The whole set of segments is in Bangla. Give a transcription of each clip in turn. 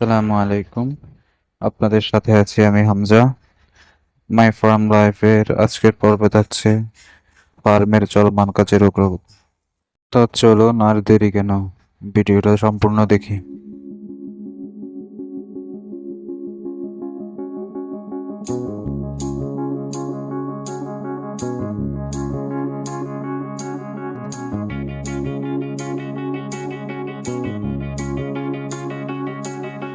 আসসালামু আলাইকুম। আপনাদের সাথে আছি আমি হামজা। মাই ফার্ম লাইফের আজকের পর্বে যাচ্ছে ফার্মের চলমান কাজের অগ্রগতি তো চলুন আর দেরি কেন, ভিডিওটা সম্পূর্ণ দেখি।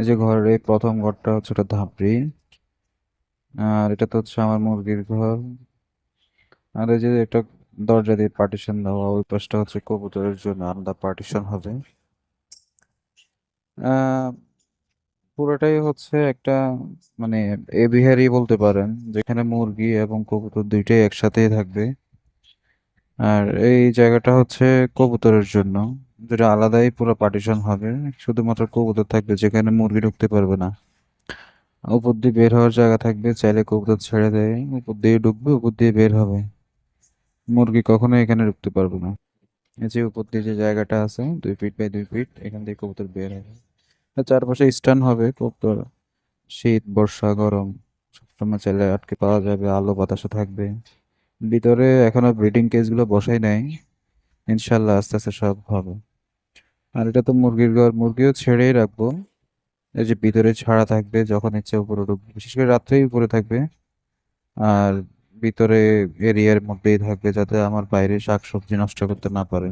এই যে ঘরের এই প্রথম ঘরটা হচ্ছে ওটা ধাপড়ি। আর এটা তো হচ্ছে আমার মুরগির ঘর। আর এই যে একটা দরজা দিয়ে পার্টিশন দেওয়া, ওই পাশটা হচ্ছে কবুতরের জন্য আলাদা পার্টিশন হবে। পুরোটাই হচ্ছে একটা মানে এভিয়ারি বলতে পারেন, যেখানে মুরগি এবং কবুতর দুইটাই একসাথেই থাকবে। আর এই জায়গাটা হচ্ছে কবুতরের জন্য। যেটা আলাদাই পুরো পার্টিশন হবে। শুধুমাত্র কবুতর থাকবে, যেখানে মুরগি ঢুকতে পারবে না। উপর দিয়ে বের হওয়ার জায়গা থাকবে, চাইলে কবুতর ছেড়ে দেয়। উপর দিয়ে ঢুকবে, উপর দিয়ে বের হবে। মুরগি কখনো এখানে ঢুকতে পারবে না। এই যে উপর দিয়ে যে জায়গাটা আছে, দুই ফিট বাই দুই ফিট এখান থেকে কবুতর বের হবে। চারপাশে স্ট্যান্ড হবে কবুতর। শীত, বর্ষা, গরম, সবসময় চাইলে আটকে পাওয়া যাবে, আলো, বাতাসও থাকবে। ভিতরে এখনও ব্রিডিং কেসগুলো বসাই নাই। ইনশাল্লাহ আস্তে আস্তে সব হবে। আর এটা তো মুরগির ঘর, মুরগিও ছেড়েই রাখব। এই যে ভিতরে ছাড়া থাকবে যখন ইচ্ছে উপরে ঢুকবে বিশেষ করে রাত্রেই উপরে থাকবে। আর ভিতরে এরিয়ার মধ্যেই থাকবে যাতে আমার বাইরে শাকসবজি নষ্ট করতে না পারে।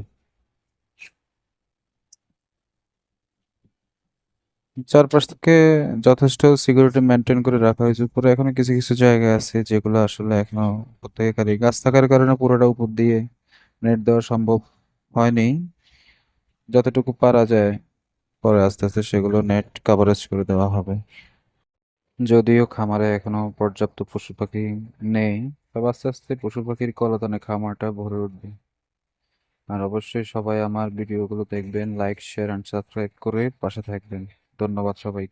চারপাশ থেকে যথেষ্ট সিকিউরিটি মেনটেন করে রাখা হয়েছে। উপরে এখনও কিছু কিছু জায়গা আছে যেগুলো আসলে এখনও উপর গাছ থাকার কারণে পুরোটা উপর দিয়ে নেট দেওয়া সম্ভব হয়নি। যতটুকু পারা যায়, পরে আস্তে আস্তে সেগুলো নেট কাভারেজ করে দেওয়া হবে। যদিও খামারে এখনও পর্যাপ্ত পশু পাখি নেই, তবে আস্তে আস্তে পশু পাখির কলাতনে খামারটা ভরে উঠবে। আর অবশ্যই সবাই আমার ভিডিওগুলো দেখবেন লাইক শেয়ার অ্যান্ড সাবস্ক্রাইব করে পাশে থাকবেন। ধন্যবাদ সবাইকে।